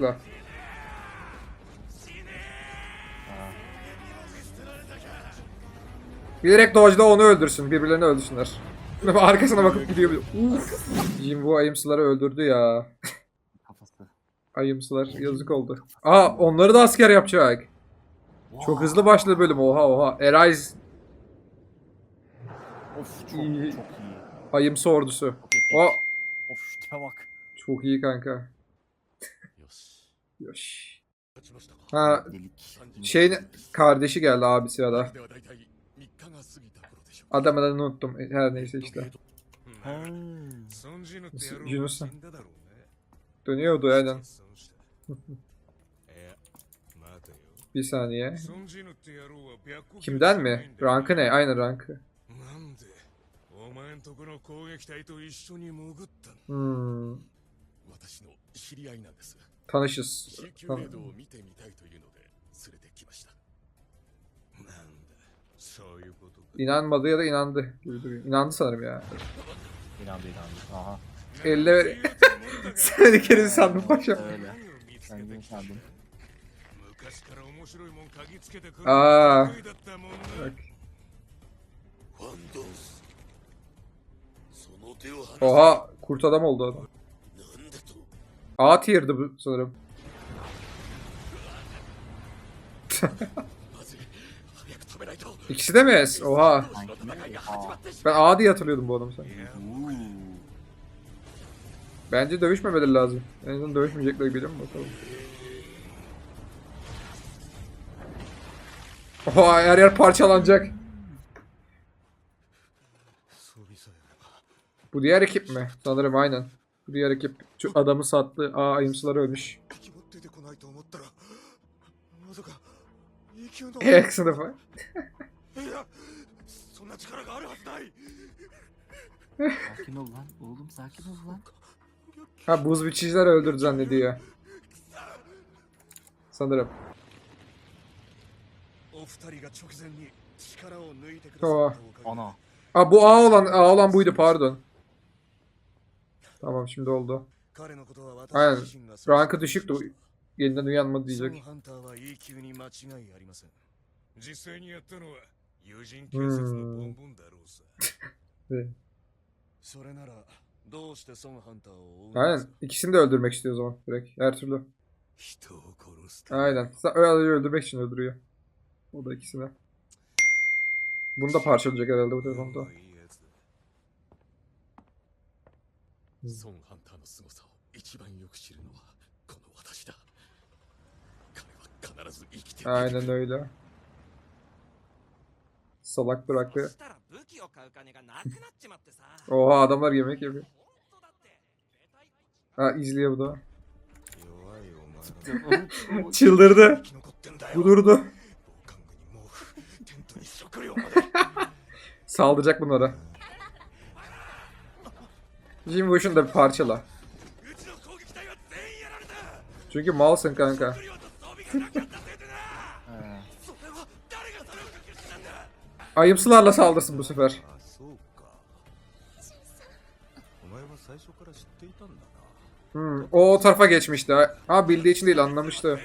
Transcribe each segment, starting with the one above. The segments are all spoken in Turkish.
La. Bilerek dodge'da onu öldürsün. Birbirlerini öldürsünler. Arkasına bakıp gidiyor. Uf. Jim bu ayımsıları öldürdü ya. Ayımsılar yazık oldu. Aa onları da asker yapacak. Çok hızlı başladı bölüm. Oha oha. Arise Of çok İyi. çok iyi. ayımsı ordusu. O Tipe. Çok iyi kanka. Yoş. Ha, şey kardeşi geldi abi sırada. Adamı da unuttum. E, her neyse işte. Yunus'a. Dönüyordu aynen. Bir saniye. Kimden mi? Rankı ne? Aynı rankı. お前んとこの攻撃隊と一緒に潜ったうん。私の知り合いなんです。楽しいです。地球レドを見てみたいというので連れてきました。なんだ。そういうことか。いなんまでやれいなんでなんでさらみやいなんでいなんああエレベル。セリケルさんの場所。昔から面白いもん嗅つけてくる。ああ。ワンドンス。Oha kurt adam oldu adam. A tier'di bu sanırım. İkisi de mi? Oha. Ben A diye hatırlıyordum bu adamı sen. Bence dövüşmemeleri lazım. En azından dövüşmeyecekler gibi mi bakalım. Oha her yer parçalanacak. Bu diğer ekip mi? Sanırım aynen. Bu diğer ekip şu adamı sattı. Aa ayımsılar ölmüş. Ek sınıfı. sakin ol lan oğlum sakin ol lan. Ha buz biçiciler öldürdü zannediyor. Sanırım. Oh. Ana. Aa bu A olan A olan buydu pardon. Tamam şimdi oldu. 彼のことは Aynen. 私自身が Rankı düşüktü. Yeniden uyanmadı ソン diyecek. ハンターは E 級に間違いありません実際にやったのは友人警察のボンボンだろうさえそれならどうしてソンハンターを追うんです Aynen. İkisini de öldürmek istiyor o zaman direkt. Her türlü. 人を殺すため Aynen. Sa- Öyle öldürmek için öldürüyor. O da ikisini. Bunu da parçalayacak herhalde bu telefonda. い いやつだソンハンターの凄さを一番よく知るのはこの私だ彼は必ず生きている Aynen öyle. Salak bıraktı. したら武器を買う金がなくなっちまってさ Oha adamlar yemek yapıyor. 本当だってベタい Ha izliyor bu da. 弱いお前ら Çıldırdı. 生き残ってんだよ Kudurdu. 防寒具に毛布テントに食料まで Saldıracak bunlara. Jim Bush'un da bir parçala. Çünkü malsın kanka. Ayıpsılarla saldırsın bu sefer. Hmm, o, o tarafa geçmişti. Ha bildiği için değil anlamıştı.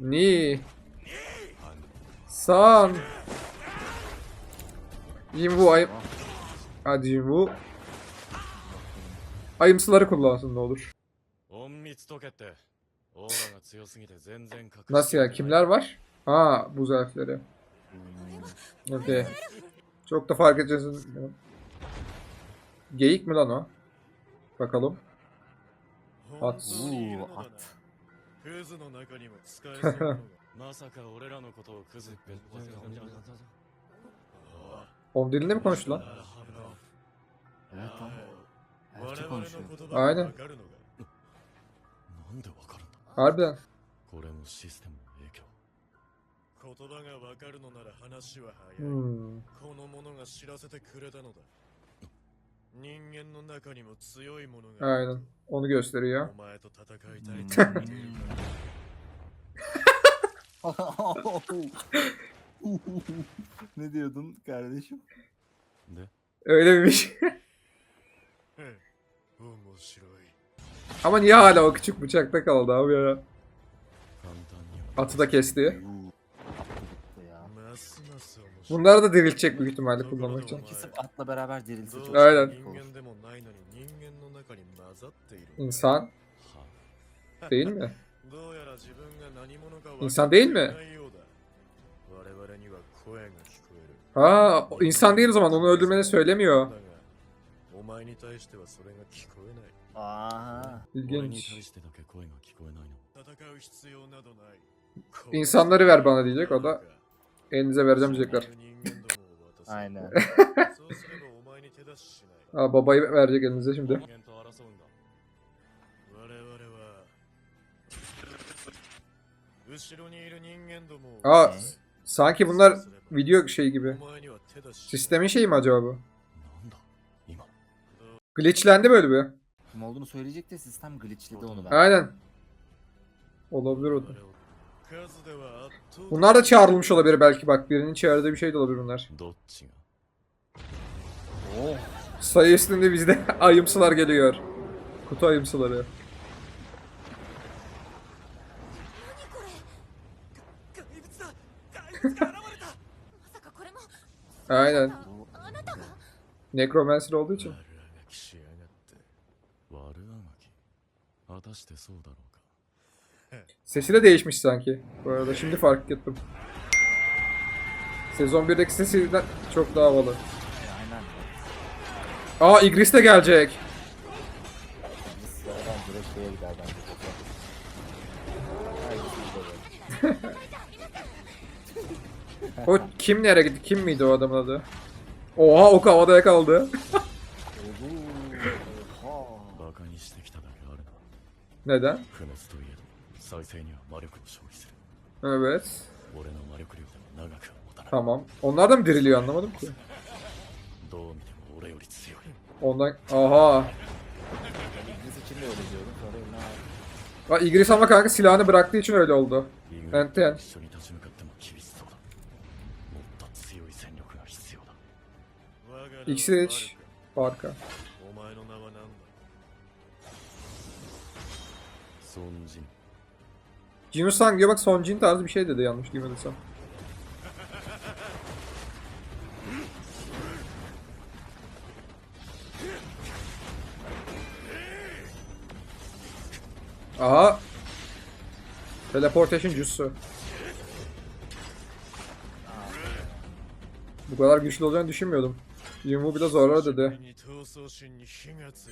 Ni. San. Yinvu ayım... Hadi Yinvu. Ayımsıları kullansın ne olur. Nasıl ya? Kimler var? Ha buz elfleri. Okey. Çok da fark edeceğiz. Geyik mi lan o? Bakalım. At. Oo, at. クズの中にも使えそうなのがまさか俺らのことをクズって Onun dilinde mi konuştu lan? Evet lan. 我 Elçi 々の konuşuyor. 言葉が Aynen. わかるのがなんでわかるんだ Harbiden. これもシステムの影響言葉がわかるのなら話は早い、 Hmm. この者が知らせてくれたのだ人間の中にも強いものが Aynen. Onu gösteriyor. ne diyordun kardeşim? Ne? Öyle bir şey. Ama niye hala o küçük bıçakta kaldı abi ya? Atı da kesti. Bunları da diriltecek büyük ihtimalle kullanmak için. İkisi atla beraber dirilse çok Aynen. İnsan. Değil mi? İnsan değil mi? Aa, insan değil o zaman onu öldürmeni söylemiyor. Aa. İlginç. İnsanları ver bana diyecek o da elinize vereceğim diyecekler. Aynen. Aa, babayı verecek elinize şimdi. Aa Sanki bunlar video şey gibi. Sistemin şeyi mi acaba bu? Glitchlendi böyle bir. Kim olduğunu söyleyecek de sistem glitchledi onu ben. Aynen. Olabilir o da. Bunlar da çağrılmış olabilir belki bak. Birinin çağırdığı bir şey de olabilir bunlar. Oh. Sayı üstünde bizde ayımsılar geliyor. Kutu ayımsıları. Aynen. Necromancer olduğu için. Sesi de değişmiş sanki. Bu arada şimdi fark ettim. Sezon 1'deki sesinden çok daha havalı. Aa İgris de gelecek. İgris. O kim nereye gitti? Kim miydi o adamın adı? Oha ok havada yakaldı. Neden? Evet. Tamam. Onlar da mı diriliyor anlamadım ki. Ondan... Aha. Aa, İngiliz ama kanka silahını bıraktığı için öyle oldu. Enten. İkisi de hiç arka. Jinu bak Son Jin tarzı bir şey dedi yanlış duymadıysam. Aha. Teleportation cüssü. Bu kadar güçlü olacağını düşünmüyordum. Yumu bile zorlar dedi.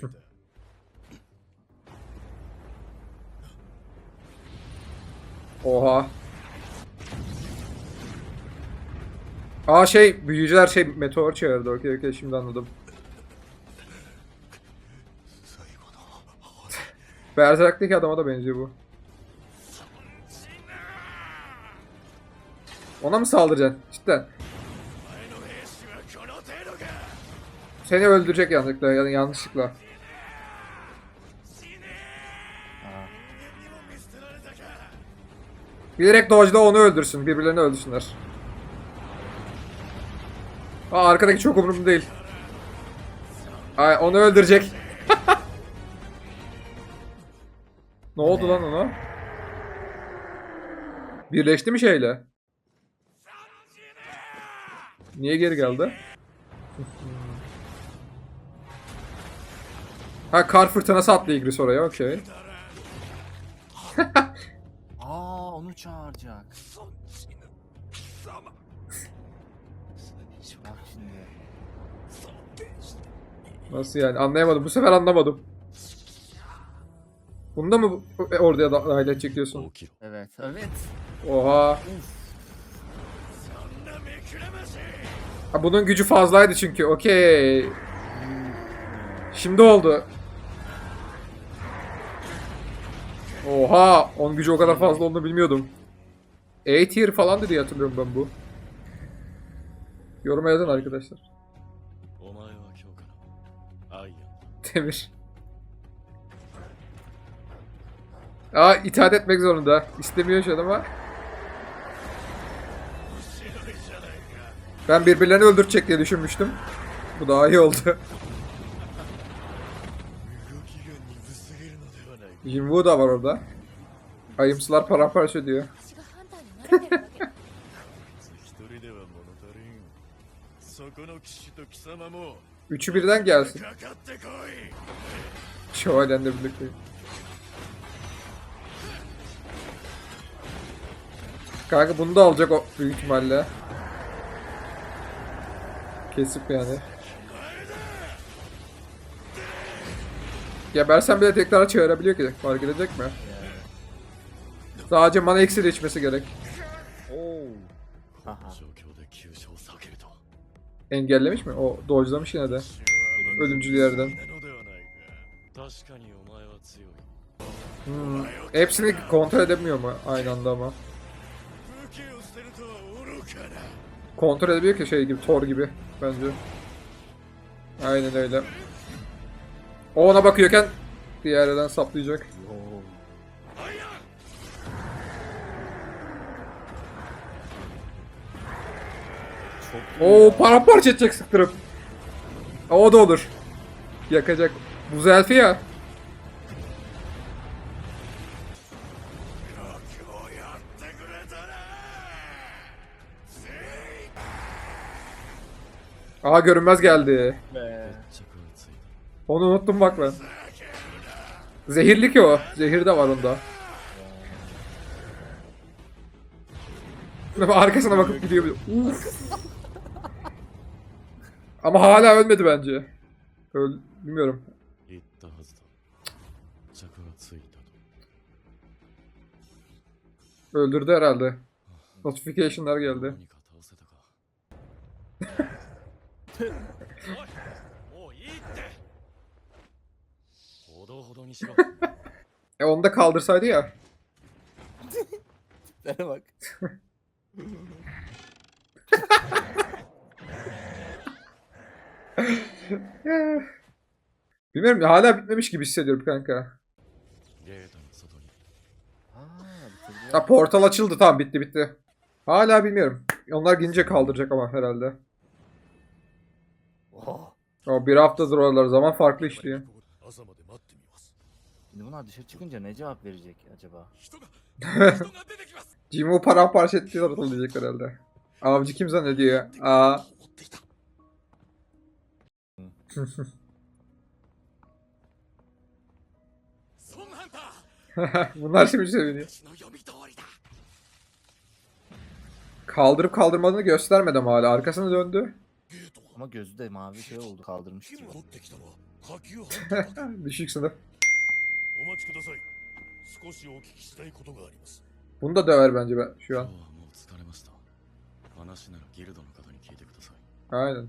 Oha. Aa şey büyücüler şey meteor çağırdı. Okey okey şimdi anladım. Berserk'teki adama da benziyor bu. Ona mı saldıracaksın? Cidden. Seni öldürecek yanlışlıkla ya da yanlışlıkla. Bilerek dodge'da onu öldürsün. Birbirlerini öldürsünler. Aa arkadaki çok umurumda değil. Ay onu öldürecek. ne oldu lan ona? Birleşti mi şeyle? Niye geri geldi? Ha kar fırtınası atla Igris oraya okey. Aa onu çağıracak. Nasıl yani anlayamadım bu sefer anlamadım. Bunda mı bu- e, orduya da dahil edecek diyorsun? Evet evet. Oha. Ha, bunun gücü fazlaydı çünkü okey. Şimdi oldu. Oha! 10 gücü o kadar fazla olduğunu bilmiyordum. A tier falan diye hatırlıyorum ben bu. Yoruma yazın arkadaşlar. Demir. Aa itaat etmek zorunda. İstemiyor şu ama. Ben birbirlerini öldürecek diye düşünmüştüm. Bu daha iyi oldu. Jinwoo da var orada. Ayımsılar paramparça ödüyor. Üçü birden gelsin. Şövalyen de birlikte. Kanka bunu da alacak o büyük ihtimalle. Kesip yani. Ya Gebersen bile tekrar çağırabiliyor ki. Fark edecek mi? Sadece mana eksili içmesi gerek. Engellemiş mi? O dojlamış yine de. Ölümcül yerden. Hmm. Hepsini kontrol edemiyor mu aynı anda ama? Kontrol edebiliyor ki şey gibi, Thor gibi bence. Aynen öyle. O ona bakıyorken diğer yerden saplayacak. Oo paramparça edecek sıktırıp. O da olur. Yakacak. Buz elfi ya. Aha görünmez geldi. Be. Onu unuttum bak ben. Zehirli ki o. Zehir de var onda. Arkasına bakıp gidiyor. Uf. Ama hala ölmedi bence. Öl bilmiyorum. Öldürdü herhalde. Notification'lar geldi. e onu da kaldırsaydı ya. Tiplere bak. Bilmiyorum hala bitmemiş gibi hissediyorum kanka. Ha portal açıldı tamam bitti bitti. Hala bilmiyorum. Onlar gelince kaldıracak ama herhalde. O bir haftadır oralar zaman farklı işliyor. Şimdi bunlar dışarı çıkınca ne cevap verecek acaba? Jimbo paramparça ettiler ortalığı diyecek herhalde. Avcı kim zannediyor ya? Aa. Bunlar şimdi seviniyor. Kaldırıp kaldırmadığını göstermedi ama hala. Arkasına döndü. Ama gözü de mavi şey oldu kaldırmış gibi. Düşük sınıf. お待ちください。少しお聞きしたいことがあります。Bunu da döver bence ben şu an. Aynen.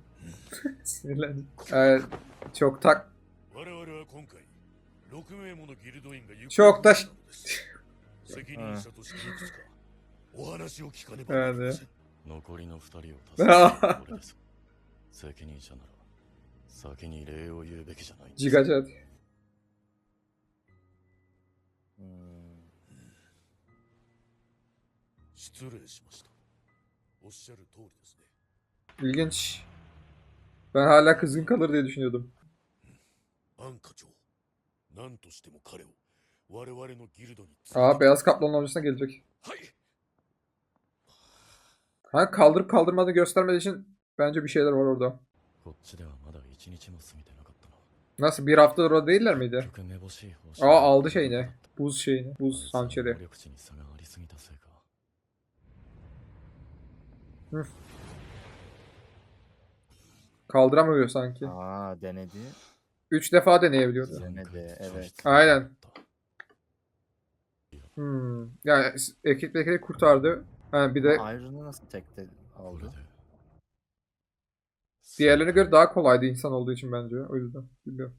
Sinirlendim. Evet, çok tak. Çok da... yani. 残りの二人を助けたのです。責任者なら先に礼を言うべきじゃない。自家じゃ。İlginç. Ben hala kızgın kalır diye düşünüyordum. アン課長何としても彼を我々のギルドに Aa beyaz kaplanın avcısına gelecek. はい Ha kaldırıp kaldırmadığını göstermediği için bence bir şeyler var orada. こっちではまだ一日も過ぎてなかったな Nasıl bir hafta orada değiller miydi? Aa aldı şeyini. Buz şeyini. Buz hançeri. Hı. Kaldıramıyor sanki. Aa denedi. 3 defa deneyebiliyordu. Denedi evet. Aynen. Hmm. Yani ekip kurtardı. Ha, bir de... Iron'u nasıl tekte aldı? Diğerlerine göre daha kolaydı insan olduğu için bence. O yüzden bilmiyorum.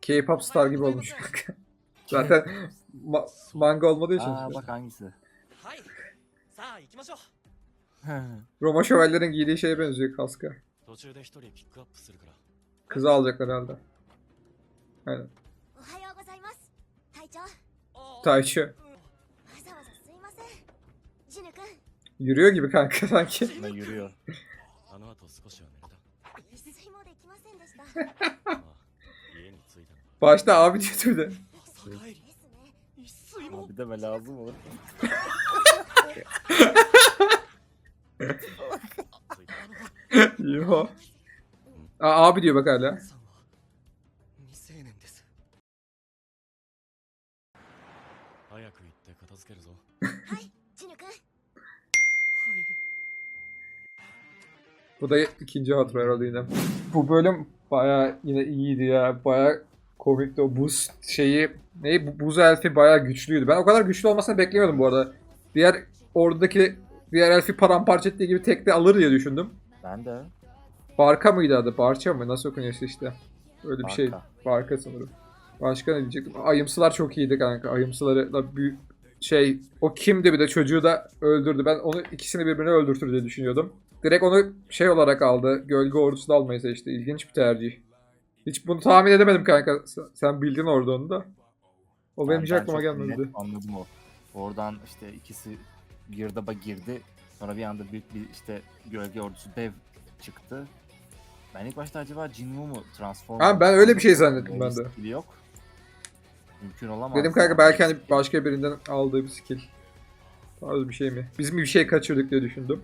K-pop star gibi olmuş. Zaten ma manga olmadığı için. Aa bak hangisi. Roma şövalyerin giydiği şeye benziyor kaska. Kızı alacaklar herhalde. Aynen. Tayşı. Yürüyor gibi kanka sanki. yürüyor. Başta abi diyor de. Abi deme lazım olur. Yo. Aa, abi diyor bak hala. Bu da ikinci hatıra herhalde yine. Bu bölüm baya yine iyiydi ya. Baya komikti o buz şeyi. Ne bu buz elfi baya güçlüydü. Ben o kadar güçlü olmasını beklemiyordum bu arada. Diğer oradaki diğer elfi paramparça ettiği gibi tekte alır diye düşündüm. Ben de. Barka mıydı adı? Barça mı? Nasıl okunuyorsa işte. Öyle bir şey. Barka sanırım. Başka ne diyecektim? Ayımsılar çok iyiydi kanka. Ayımsıları da büyük şey o kimdi bir de çocuğu da öldürdü. Ben onu ikisini birbirine öldürtür diye düşünüyordum. Direkt onu şey olarak aldı. Gölge ordusu da almayı seçti. İlginç bir tercih. Hiç bunu tahmin edemedim kanka. Sen- bildin orada onu da. O benim Ben- hiç aklıma gelmedi. Anladım o. Oradan işte ikisi girdaba girdi. Sonra bir anda büyük bir işte gölge ordusu dev çıktı. Ben ilk başta acaba Jinwoo mu transform Ha, ben öyle bir şey zannettim ben de. Yok. Mümkün olamaz. Dedim kanka belki hani başka birinden aldığı bir skill. Tarzı bir şey mi? Biz mi bir şey kaçırdık diye düşündüm.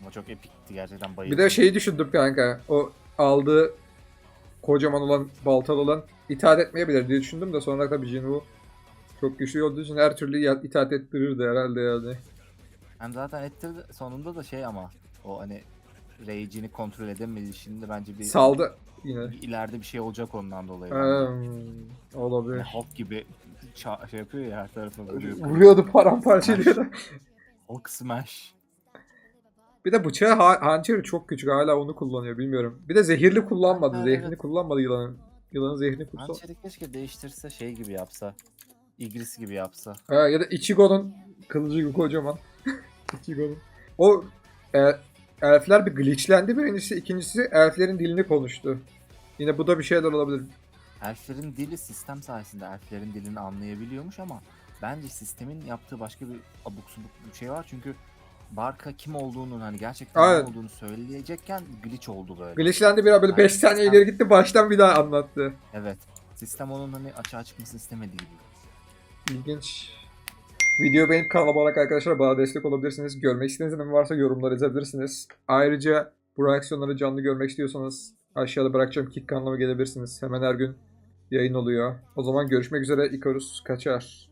Ama çok epikti gerçekten bayıldım. Bir de şeyi düşündüm kanka. O aldığı kocaman olan baltalı olan itaat etmeyebilir diye düşündüm de sonra tabii Jinwoo çok güçlü olduğu için her türlü itaat ettirirdi herhalde yani. Hem zaten ettirdi. Sonunda da şey ama o hani rage'ini kontrol edemedi. Şimdi bence bir, Saldı yine. bir ileride bir şey olacak ondan dolayı. bence. Hmm, Yani olabilir. Hulk gibi ça- şey yapıyor ya her tarafına vuruyor. Vuruyordu paramparça ediyordu. Hulk smash. Bir de bıçağı ha- hançeri çok küçük hala onu kullanıyor bilmiyorum. Bir de zehirli kullanmadı. Evet, Zehrini evet. kullanmadı yılanın. Yılanın zehrini kullan. Hançeri keşke değiştirse şey gibi yapsa. Igris gibi yapsa. Ha, ya da Ichigo'nun kılıcı gibi kocaman. Ichigo'nun. O e, elfler bir glitchlendi birincisi. ikincisi elflerin dilini konuştu. Yine bu da bir şeyler olabilir. Elflerin dili sistem sayesinde elflerin dilini anlayabiliyormuş ama bence sistemin yaptığı başka bir abuk subuk bir şey var çünkü Barka kim olduğunu hani gerçekten Aynen. ne olduğunu söyleyecekken glitch oldu böyle. Glitchlendi bir böyle 5 saniye ileri gitti baştan bir daha anlattı. Evet. Sistem onun hani açığa çıkmasını istemediği gibi. İlginç. Videoyu beğenip kanala abone olarak arkadaşlar bana destek olabilirsiniz. Görmek istediğiniz ne varsa yorumlar yazabilirsiniz. Ayrıca bu reaksiyonları canlı görmek istiyorsanız aşağıda bırakacağım kick kanalıma gelebilirsiniz. Hemen her gün yayın oluyor. O zaman görüşmek üzere. Icarus kaçar.